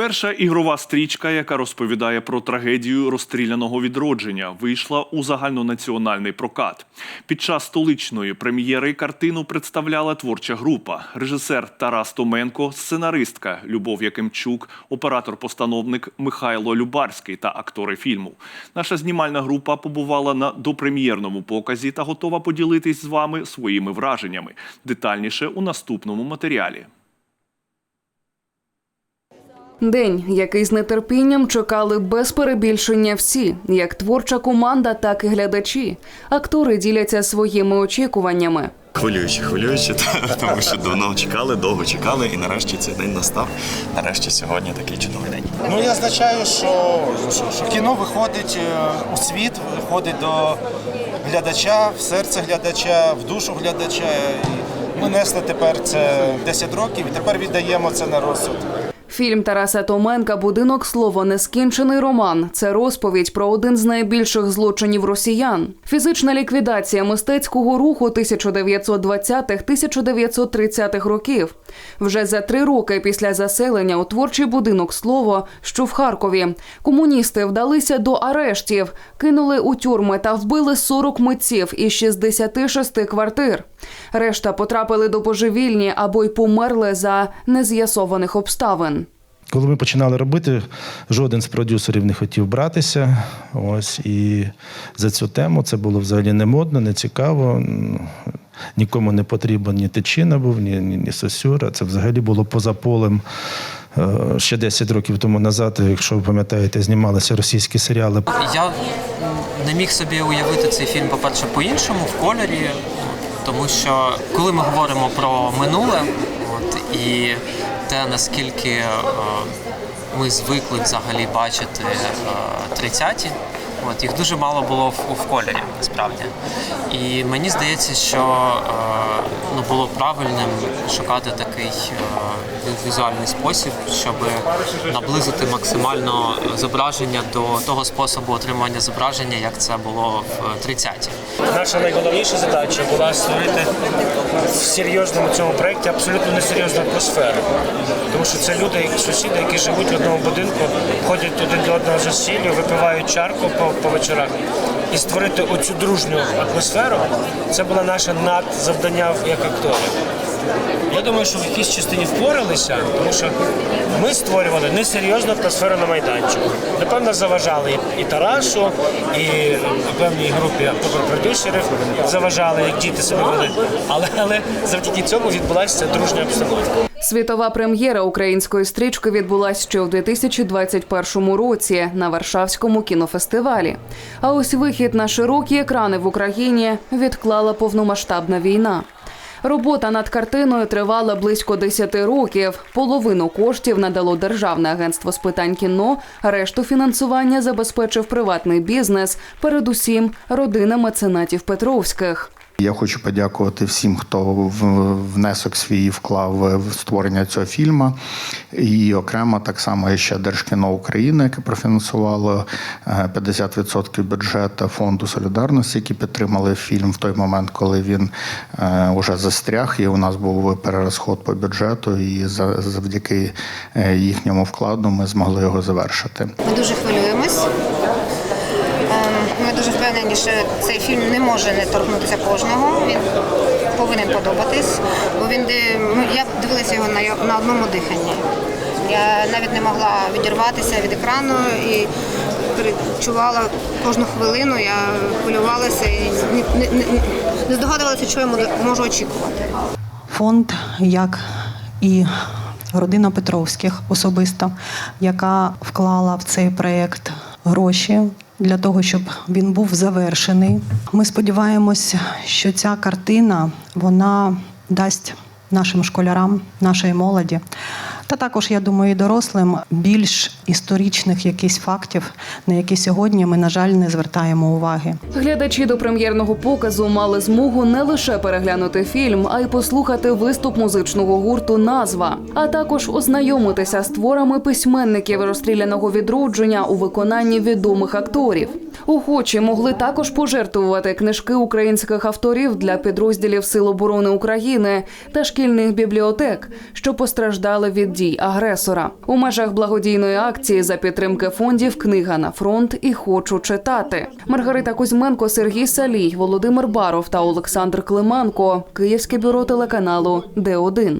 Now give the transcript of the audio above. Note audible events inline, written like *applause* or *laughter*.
Перша ігрова стрічка, яка розповідає про трагедію розстріляного відродження, вийшла у загальнонаціональний прокат. Під час столичної прем'єри картину представляла творча група: режисер Тарас Томенко, сценаристка Любов Якимчук, оператор-постановник Михайло Любарський та актори фільму. Наша знімальна група побувала на допрем'єрному показі та готова поділитись з вами своїми враженнями. Детальніше у наступному матеріалі. День, який з нетерпінням чекали без перебільшення всі, як творча команда, так і глядачі. Актори діляться своїми очікуваннями. Хвилююче, хвилююче, *laughs* тому що давно чекали, довго чекали, і нарешті цей день настав. Нарешті сьогодні такий чудовий день. Ну я означаю, що, що, що кіно виходить е, у світ, виходить до глядача, в серце глядача, в душу глядача. І ми несли тепер це 10 років і тепер віддаємо це на розсуд. Фільм Тараса Томенка Будинок слово нескінчений роман. Це розповідь про один з найбільших злочинів росіян. Фізична ліквідація мистецького руху 1920-1930-х років. Вже за три роки після заселення у творчий будинок слово, що в Харкові, комуністи вдалися до арештів, кинули у тюрми та вбили 40 митців із 66 квартир. Решта потрапили до божевільні або й померли за нез'ясованих обставин. Коли ми починали робити, жоден з продюсерів не хотів братися. Ось і за цю тему це було взагалі не модно, не цікаво. Нікому не потрібен ні тичина був, ні, ні, ні сосюра. Це взагалі було поза полем. Е, Ще 10 років тому назад, якщо ви пам'ятаєте, знімалися російські серіали. Я не міг собі уявити цей фільм, по-перше, по-іншому, в кольорі, тому що коли ми говоримо про минуле, от, і те, наскільки е, ми звикли взагалі бачити е, 30-ті, От, їх дуже мало було в, в кольорі, насправді. І мені здається, що е, ну, було правильним шукати такий е, візуальний спосіб, щоб наблизити максимально зображення до того способу отримання зображення, як це було в 30-ті. Наша найголовніша задача була створити в серйозному цьому проєкті абсолютно несерйозну атмосферу. Тому що це люди, сусіди, які живуть в одному будинку, ходять один до одного за сіллю, випивають чарку по, по вечорах. І створити оцю дружню атмосферу це було наше надзавдання як акторів. Я думаю, що в якійсь частині впоралися, тому що ми створювали несерйозну атмосферу на майданчику. Напевно, заважали і Тарасу, і певній групі продюсерів заважали, як діти себе вели. Але, але завдяки цьому відбулася ця дружня обстановка. Світова прем'єра української стрічки відбулась ще у 2021 році на Варшавському кінофестивалі. А ось вихід на широкі екрани в Україні відклала повномасштабна війна. Робота над картиною тривала близько 10 років. Половину коштів надало Державне агентство з питань кіно, решту фінансування забезпечив приватний бізнес, передусім родина меценатів Петровських. Я хочу подякувати всім, хто внесок свій вклав в створення цього фільму. І окремо так само ще Держкіно України, яке профінансувало е, 50% бюджету фонду солідарності, які підтримали фільм в той момент, коли він е, уже застряг. І у нас був перерозход по бюджету. І за- завдяки е, їхньому вкладу ми змогли його завершити. Ми дуже хвилюємось. Що цей фільм не може не торкнутися кожного. Він повинен подобатись. Бо він де- я дивилася його на, на одному диханні. Я навіть не могла відірватися від екрану і перечувала кожну хвилину. Я хвилювалася і не, не, не, здогадувалася, що я можу очікувати. фонд, як і родина Петровських особисто, яка вклала в цей проєкт гроші для того, щоб він був завершений. Ми сподіваємось, що ця картина вона дасть нашим школярам, нашої молоді. Та також, я думаю, і дорослим більш історичних якісь фактів, на які сьогодні ми, на жаль, не звертаємо уваги. Глядачі до прем'єрного показу мали змогу не лише переглянути фільм, а й послухати виступ музичного гурту Назва, а також ознайомитися з творами письменників розстріляного відродження у виконанні відомих акторів. Охочі могли також пожертвувати книжки українських авторів для підрозділів Сил оборони України та шкільних бібліотек, що постраждали від дій агресора. У межах благодійної акції за підтримки фондів Книга на фронт і хочу читати. Маргарита Кузьменко, Сергій Салій, Володимир Баров та Олександр Климанко. Київське бюро телеканалу Д1.